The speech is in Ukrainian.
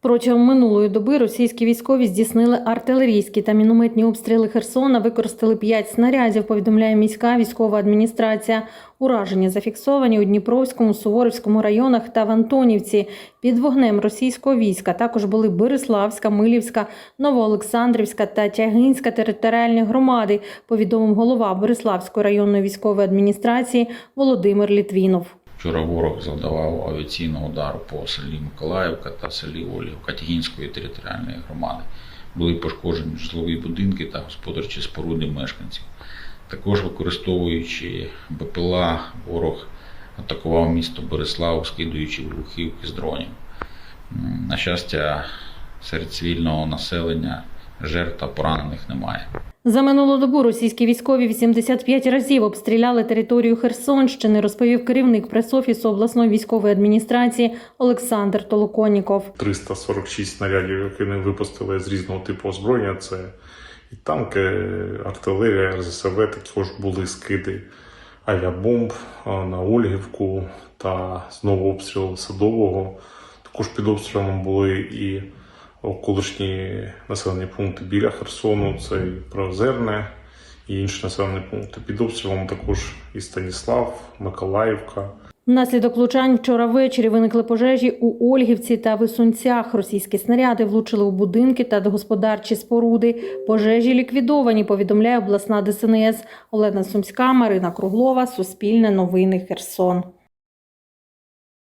Протягом минулої доби російські військові здійснили артилерійські та мінометні обстріли Херсона, використали п'ять снарядів, повідомляє міська військова адміністрація. Ураження зафіксовані у Дніпровському, Суворівському районах та в Антонівці. Під вогнем російського війська також були Береславська, Милівська, Новоолександрівська та Тягинська територіальні громади, повідомив голова Береславської районної військової адміністрації Володимир Літвінов. Вчора ворог завдавав авіаційний удар по селі Миколаївка та селі Олівка Тягінської територіальної громади. Були пошкоджені житлові будинки та господарчі споруди мешканців. Також використовуючи БПЛА, ворог атакував місто Борислав, скидуючи вибухівки з дронів. На щастя, серед цивільного населення жертв та поранених немає. За минулу добу російські військові 85 разів обстріляли територію Херсонщини, розповів керівник пресофісу обласної військової адміністрації Олександр Толоконіков. 346 снарядів, які вони випустили з різного типу озброєння. Це і танки, артилерія, РЗСВ, також були скиди авіабомб на Ольгівку та знову обстріл Садового. Також під обстрілом були і околишні населені пункти біля Херсону, це і Приозерне, і інші населені пункти. Під обстрілом також і Станіслав, Миколаївка. Внаслідок влучань вчора ввечері виникли пожежі у Ольгівці та Висунцях. Російські снаряди влучили у будинки та господарчі споруди. Пожежі ліквідовані, повідомляє обласна ДСНС. Олена Сумська, Марина Круглова, Суспільне новини Херсон.